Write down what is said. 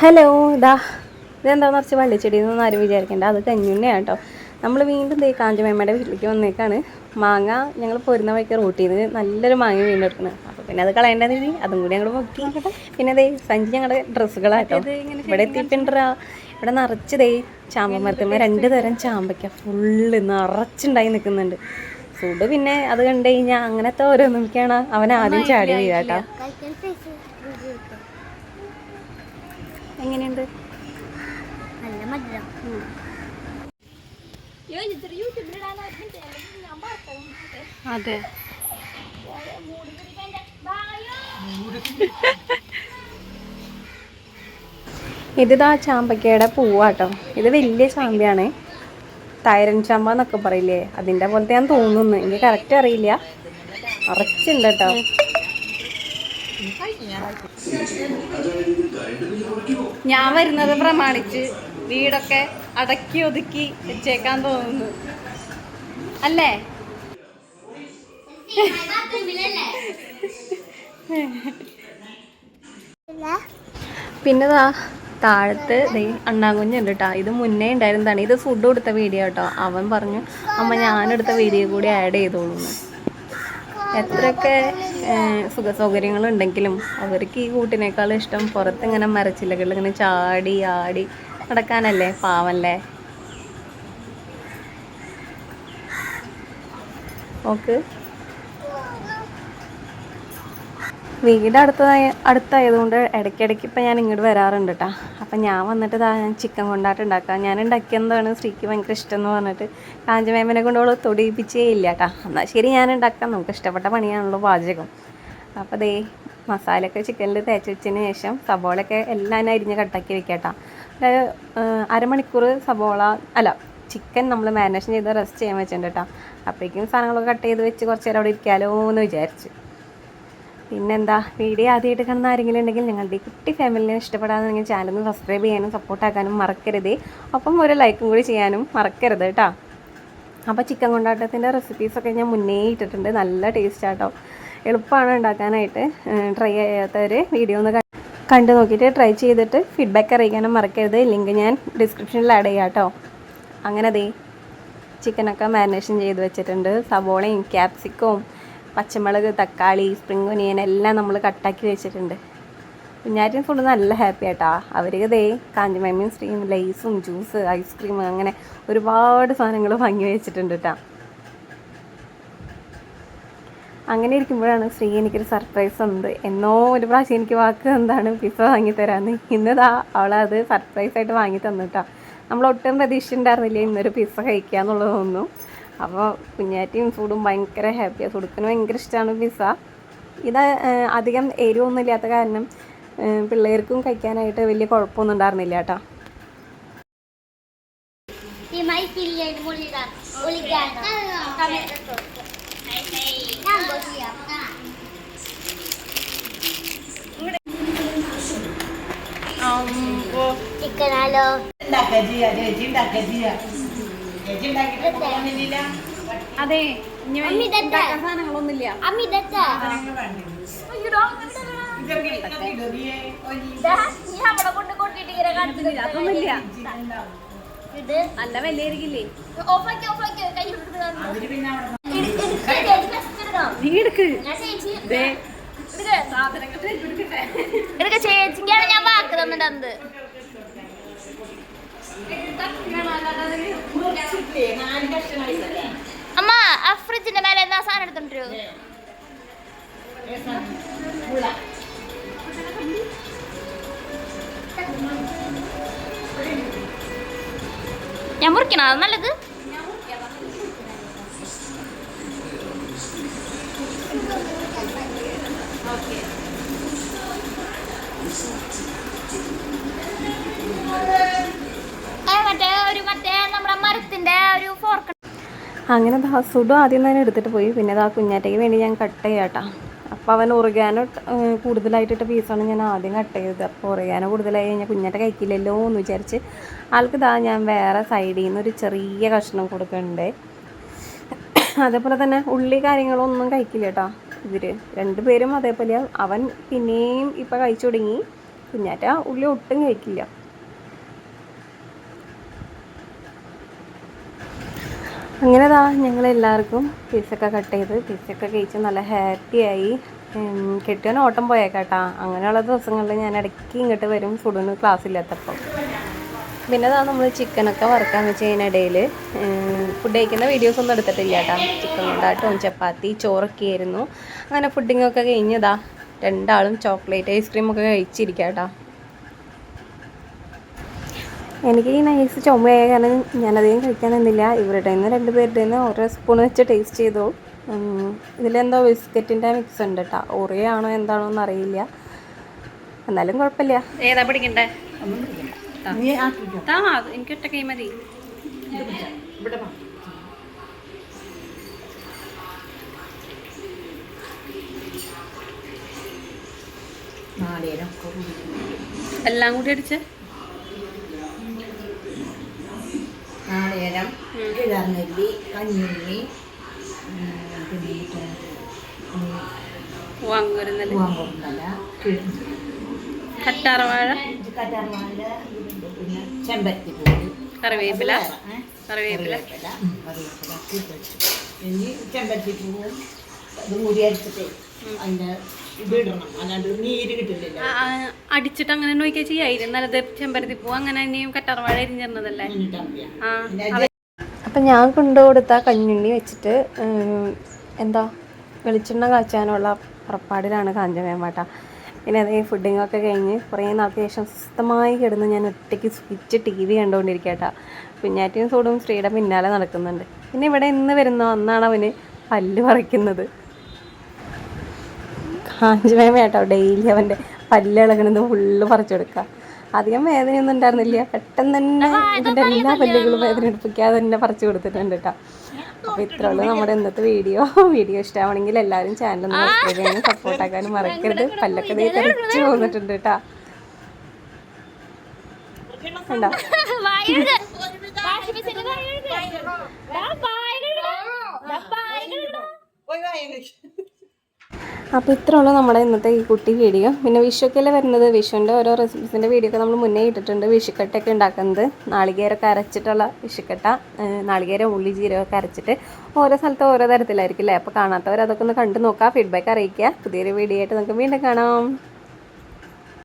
Hello ഇതാ ഇതെന്താ നിറച്ച് വള്ളിച്ചെടി എന്നൊന്നും ആരും വിചാരിക്കേണ്ട. അത് കഞ്ഞുണ്ണയാണ് കേട്ടോ നമ്മൾ വീണ്ടും ദേ കാഞ്ചമേമ്മയുടെ വീട്ടിലേക്ക് വന്നേക്കാണ്. മാങ്ങ ഞങ്ങൾ പൊരുന്ന വഴിക്ക് റൂട്ടിൽ നിന്ന് നല്ലൊരു മാങ്ങ വീണ്ടും എടുക്കുന്നത് അപ്പോൾ പിന്നെ അത് കളയേണ്ടതെന്ന് രീതി അതും കൂടി ഞങ്ങൾ നോക്കി പിന്നെ ദേ സഞ്ചി ഞങ്ങളുടെ ഡ്രസ്സുകളാട്ടോ ഇവിടെ എത്തിയിട്ടുണ്ടാ. ഇവിടെ നിറച്ച് ദേ ചാമ്പ മരത്തുമ്പോൾ രണ്ട് തരം ചാമ്പയ്ക്ക ഫുള്ള് നിറച്ചുണ്ടായി നിൽക്കുന്നുണ്ട്. ഫുഡ് പിന്നെ അത് കണ്ടു കഴിഞ്ഞാൽ അങ്ങനത്തെ ഓരോന്നൊക്കെയാണ് അവൻ ആദ്യം ചാടി വീഴാട്ടോ എങ്ങനെയുണ്ട്? നല്ല മധുരം. അതെ. ഇതിതാ ചാമ്പക്കയുടെ പൂവാട്ടോ. ഇത് വലിയ ചാമ്പയാണ്. തൈരൻ ചാമ്പ എന്നൊക്കെ പറയില്ലേ? അതിന്റെ പോലത്തെ ഞാൻ തോന്നുന്നു. എനിക്ക് കറക്റ്റ് അറിയില്ല. അറച്ചുണ്ട് കേട്ടോ. ഞാൻ വരുന്നത് പ്രമാണിച്ച് വീടൊക്കെ അടക്കി ഒതുക്കി വെച്ചേക്കാൻ തോന്നുന്നു. അല്ലേ? പിന്നെതാ താഴത്ത് ദേ അണ്ണാകുഞ്ഞുണ്ട് കേട്ടോ ഇത് മുന്നേ ഉണ്ടായിരുന്നതാണ്. ഇത് ഫുഡ് കൊടുത്ത വീഡിയോ കേട്ടോ അവൻ പറഞ്ഞു അമ്മ ഞാനെടുത്ത വീഡിയോ കൂടി ആഡ് ചെയ്തോളൂ. എത്രയൊക്കെ സുഖ സൗകര്യങ്ങളുണ്ടെങ്കിലും അവർക്ക് ഈ കൂട്ടിനേക്കാൾ ഇഷ്ടം പുറത്തിങ്ങനെ മരച്ചില്ലകളിൽ ഇങ്ങനെ ചാടി ആടി നടക്കാനല്ലേ പാവല്ലേ? ഓക്ക് വീട് അടുത്തതായ അടുത്തായതുകൊണ്ട് ഇടയ്ക്കിടയ്ക്ക് ഇപ്പം ഞാൻ ഇങ്ങോട്ട് വരാറുണ്ട് കേട്ടോ അപ്പം ഞാൻ വന്നിട്ട് ഞാൻ ചിക്കൻ കൊണ്ടാട്ട് ഉണ്ടാക്കാം. ഞാൻ ഉണ്ടാക്കിയതാണ് സ്ത്രീക്ക് ഭയങ്കര ഇഷ്ടം എന്ന് പറഞ്ഞിട്ട് കാഞ്ചമേമനെ കൊണ്ട് അവൾ തൊടിയിപ്പിച്ചേ ഇല്ല കേട്ടോ എന്നാൽ ശരി ഞാൻ ഉണ്ടാക്കാം. നമുക്ക് ഇഷ്ടപ്പെട്ട പണിയാണല്ലോ പാചകം. അപ്പോൾ ദേ മസാലയൊക്കെ ചിക്കനിൽ തേച്ച് വെച്ചതിന് ശേഷം സബോളയൊക്കെ എല്ലാം അരിഞ്ഞ് കട്ടാക്കി വെക്കാം കേട്ടോ ഒരു, അരമണിക്കൂർ സബോള അല്ല ചിക്കൻ നമ്മൾ മാരിനേഷൻ ചെയ്ത് റെസ്റ്റ് ചെയ്യാൻ വെച്ചിട്ടുണ്ട് കേട്ടോ അപ്പോഴേക്കും സാധനങ്ങളൊക്കെ കട്ട് ചെയ്ത് വെച്ച് കുറച്ച് നേരം അവിടെ ഇരിക്കാമല്ലോ എന്ന് വിചാരിച്ചു. പിന്നെന്താ വീഡിയോ ആദ്യമായിട്ട് കാണുന്ന ആരെങ്കിലും ഉണ്ടെങ്കിൽ നിങ്ങളുടെ കുട്ടി ഫാമിലിനെ ഇഷ്ടപ്പെടാതെങ്കിൽ ചാനൽ സബ്സ്ക്രൈബ് ചെയ്യാനും സപ്പോർട്ടാക്കാനും മറക്കരുത്. ഒപ്പം ഒരു ലൈക്കും കൂടി ചെയ്യാനും മറക്കരുത് കേട്ടോ. അപ്പോൾ ചിക്കൻ കൊണ്ടാട്ടത്തിന്റെ റെസിപ്പീസൊക്കെ ഞാൻ മുന്നേ ഇട്ടിട്ടുണ്ട്. നല്ല ടേസ്റ്റാട്ടോ എളുപ്പമാണ് ഉണ്ടാക്കാനായിട്ട്. ട്രൈ ചെയ്യാത്തവർ വീഡിയോ ഒന്ന് കണ്ടു നോക്കിയിട്ട് ട്രൈ ചെയ്തിട്ട് ഫീഡ്ബാക്ക് അറിയിക്കാനും മറക്കരുത്. ലിങ്ക് ഞാൻ ഡിസ്ക്രിപ്ഷനിൽ ആഡ് ചെയ്യാം കേട്ടോ അങ്ങനെ ദേ ചിക്കനൊക്കെ മാരിനേഷൻ ചെയ്ത് വെച്ചിട്ടുണ്ട്. സവോളയും ക്യാപ്സിക്കവും പച്ചമുളക് തക്കാളി സ്പ്രിംഗ് ഒനിയൻ എല്ലാം നമ്മൾ കട്ടാക്കി വെച്ചിട്ടുണ്ട്. കുഞ്ഞാറ്റിൻ ഫുഡ് നല്ല ഹാപ്പി ആട്ടാ അവർക്ക് ദേ കാഞ്ചിമമ്മിയും സ്ട്രീം ലൈസും ജ്യൂസ് ഐസ്ക്രീം അങ്ങനെ ഒരുപാട് സാധനങ്ങൾ വാങ്ങി വെച്ചിട്ടുണ്ട് കേട്ടോ അങ്ങനെ ഇരിക്കുമ്പോഴാണ് സ്ത്രീ എനിക്കൊരു സർപ്രൈസ് ഉണ്ട്. എന്നോ ഒരു പ്രാവശ്യം എനിക്ക് വാക്ക് എന്താണ് പിസ്സ വാങ്ങി തരാമെന്ന് ഇന്നതാ അവളത് സർപ്രൈസായിട്ട് തന്നു തന്നിട്ടാ നമ്മൾ ഒട്ടും പ്രതീക്ഷിച്ചിട്ടുണ്ടായിരുന്നില്ല ഇന്നൊരു പിസ്സ കഴിക്കുക എന്നുള്ളതൊന്നും അപ്പോൾ കുഞ്ഞാറ്റിയും ചൂടും ഭയങ്കര ഹാപ്പിയാണ് ചുടുക്കിന് ഭയങ്കര ഇഷ്ടമാണ് പിസ്സ ഇത് അധികം എരിവൊന്നും ഇല്ലാത്ത കാരണം പിള്ളേർക്കും കഴിക്കാനായിട്ട് വലിയ കുഴപ്പമൊന്നും ഉണ്ടായിരുന്നില്ല കേട്ടോ. ചിക്കനാലോ ചേച്ചി പൊളിക്കാം ചിക്കനാലോ അതെ? സാധനങ്ങളൊന്നുമില്ല. അതൊന്നുമില്ല. നല്ല വിലയായിരിക്കില്ലേ. നീ എടുക്ക്. സാധനങ്ങൾ എടുക്ക ചേച്ചിക്കാണ് ഞാൻ വാക്ക് തന്നിട്ടത്. അമ്മ ആ ഫ്രിഡ്ജിന്റെ മേലെ എന്താ സാധനം എടുത്തോണ്ടിരോ ഞാൻ മുറിക്കണോ? അത് നല്ലത്. ഏ, അങ്ങനെ സുഡു ആദ്യം തന്നെ എടുത്തിട്ട് പോയി. പിന്നെ അത് ആ കുഞ്ഞാറ്റയ്ക്ക് വേണ്ടി ഞാൻ കട്ട് ചെയ്യാട്ടാ. അപ്പോൾ അവൻ ഉറുകാനോ കൂടുതലായിട്ടിട്ട പീസാണ് ഞാൻ ആദ്യം കട്ട് ചെയ്തത്. അപ്പോൾ ഉറുകാനോ കൂടുതലായി കഴിഞ്ഞാൽ കുഞ്ഞാറ്റ കഴിക്കില്ലല്ലോ എന്ന് വിചാരിച്ച് ആൾക്ക് ഇതാ ഞാൻ വേറെ സൈഡിൽ നിന്ന് ഒരു ചെറിയ കഷ്ണം കൊടുക്കുന്നുണ്ട് അതേപോലെ തന്നെ ഉള്ളി കാര്യങ്ങളൊന്നും കഴിക്കില്ല കേട്ടോ ഇവർ രണ്ടുപേരും അതേപോലെ അവൻ പിന്നെയും ഇപ്പം കഴിച്ചു തുടങ്ങി കുഞ്ഞാറ്റ ഉള്ളി ഒട്ടും കഴിക്കില്ല. അങ്ങനെതാ താ ഞങ്ങളെല്ലാവർക്കും പീസൊക്കെ കട്ട് ചെയ്ത് പീസൊക്കെ കഴിച്ച് നല്ല ഹാപ്പി ഹാപ്പിയായി കെട്ടിയവന് ഓട്ടം പോയേക്കാട്ടാ. അങ്ങനെയുള്ള ദിവസങ്ങളിൽ ഞാൻ ഇടയ്ക്ക് ഇങ്ങോട്ട് വരും ഫുഡിന് ക്ലാസ് ഇല്ലാത്തപ്പോൾ പിന്നെ അതാ നമ്മൾ ചിക്കനൊക്കെ വറുക്കാൻ വെച്ച് കഴിഞ്ഞിടയിൽ ഫുഡ് കഴിക്കുന്ന വീഡിയോസ് ഒന്നും എടുത്തിട്ടില്ല കേട്ടോ ചിക്കൻ കൊണ്ടാട്ടും ചപ്പാത്തി ചോറൊക്കെ ആയിരുന്നു. അങ്ങനെ ഫുഡിങ്ങൊക്കെ കഴിഞ്ഞതാ. രണ്ടാളും ചോക്ലേറ്റ് ഐസ്ക്രീമൊക്കെ കഴിച്ചിരിക്കാം കേട്ടോ എനിക്ക് ഈ നൈസ് ചുമയായ കാരണം ഞാനധികം കഴിക്കാൻ നിന്നില്ല. ഇവരുടെ നിന്ന് രണ്ട് പേരുടെ നിന്ന് ഓരോ സ്പൂൺ വെച്ച് ടേസ്റ്റ് ചെയ്തു. ഇതിലെന്തോ ബിസ്ക്കറ്റിന്റെ മിക്സ് ഉണ്ട് കേട്ടോ ഒറിയോ ആണോ എന്താണോ എന്ന് അറിയില്ല. എന്നാലും കുഴപ്പമില്ല ഏതാ പിടിക്കണ്ടേ? എനിക്ക് ഒറ്റ കൈ മതി. എല്ലാം കൂടി അടിച്ച്. നാളികേരം ഇളനെല്ലി കഞ്ഞുള്ളി പിന്നെ കറ്റാറവാഴ കറ്റാർവാഴ? ഇതുണ്ട് പിന്നെ ചെമ്പരത്തി പൂവ് കറിവേപ്പില? കറിവേപ്പില കറിവേപ്പില ഇനി ചെമ്പരത്തി പൂവും അതും കൂടി അരിച്ചിട്ട് അതിന്റെ അടിച്ചിട്ട് അങ്ങനെ നോക്കിയാൽ ചെയ്യായിരുന്നു നല്ലത് ചെമ്പരത്തി പൂ അങ്ങനെ ഇനിയും കറ്റാർവാഴ എരിഞ്ഞിരുന്നതല്ലേ അപ്പൊ. ആ അപ്പം ഞാൻ കൊണ്ടുകൊടുത്ത കഞ്ഞുണ്ണി വെച്ചിട്ട് എന്താ വെളിച്ചെണ്ണ കാച്ചാനുള്ള പുറപ്പാടിലാണ് കാഞ്ചമേമ്പാട്ട പിന്നെ അതേ ഫുഡിങ്ങൊക്കെ കഴിഞ്ഞ് കുറേ നാൾക്ക് ശേഷം സ്വസ്ഥമായി കിടന്ന് ഞാൻ ഒറ്റയ്ക്ക് സ്വിച്ച് ടി വി കണ്ടുകൊണ്ടിരിക്കട്ടാ കുഞ്ഞാറ്റിയും സൂടും സ്ത്രീയുടെ പിന്നാലെ നടക്കുന്നുണ്ട്. പിന്നെ ഇവിടെ ഇന്ന് വരുന്ന അന്നാണ് അവന് പല്ല് പറിക്കുന്നത്. കാഞ്ചമേമ കേട്ടോ ഡെയിലി അവന്റെ പല്ലിളകണത് ഫുള്ള് പറിച്ചു കൊടുക്കുക അധികം വേദനയൊന്നും ഉണ്ടായിരുന്നില്ല പെട്ടെന്ന് തന്നെ ഇതിന്റെ എല്ലാ പല്ലുകളും വേദന എടുപ്പിക്കാതെ തന്നെ പറിച്ചു കൊടുത്തിട്ടുണ്ട് കേട്ടോ അപ്പോൾ ഇത്ര ഉള്ളൂ നമ്മുടെ ഇന്നത്തെ വീഡിയോ വീഡിയോ ഇഷ്ടമാണെങ്കിൽ എല്ലാവരും ചാനൽ ഒന്ന് സബ്സ്ക്രൈബ് ചെയ്യാനും സപ്പോർട്ട് ആക്കാനും മറക്കരുത് പല്ലൊക്കെ ദേ തെറിച്ച് പോന്നിട്ടുണ്ട് കേട്ടോ കണ്ടോ വായഴുക. വാഷിംഗ് അപ്പോൾ ഇത്ര ഉള്ളൂ നമ്മുടെ ഇന്നത്തെ ഈ കുട്ടി വീഡിയോ. പിന്നെ വിഷുക്കല്ലേ വരുന്നത്? വിഷുവിന്റെ ഓരോ റെസിപ്പീസിന്റെ വീഡിയോ ഒക്കെ നമ്മൾ മുന്നേ ഇട്ടിട്ടുണ്ട്. വിഷുക്കട്ടയൊക്കെ ഉണ്ടാക്കുന്നത് നാളികേരമൊക്കെ അരച്ചിട്ടുള്ള വിഷുക്കട്ട നാളികേര നാളികേരം ഉള്ളി ജീരകമൊക്കെ അരച്ചിട്ട് ഓരോ സ്ഥലത്ത് ഓരോ തരത്തിലായിരിക്കും അല്ലേ? അപ്പോൾ കാണാത്തവർ അതൊക്കെ ഒന്ന് കണ്ടു നോക്കുക ഫീഡ്ബാക്ക് അറിയിക്കുക. പുതിയൊരു വീഡിയോ ആയിട്ട് നമുക്ക് വീണ്ടും കാണാം.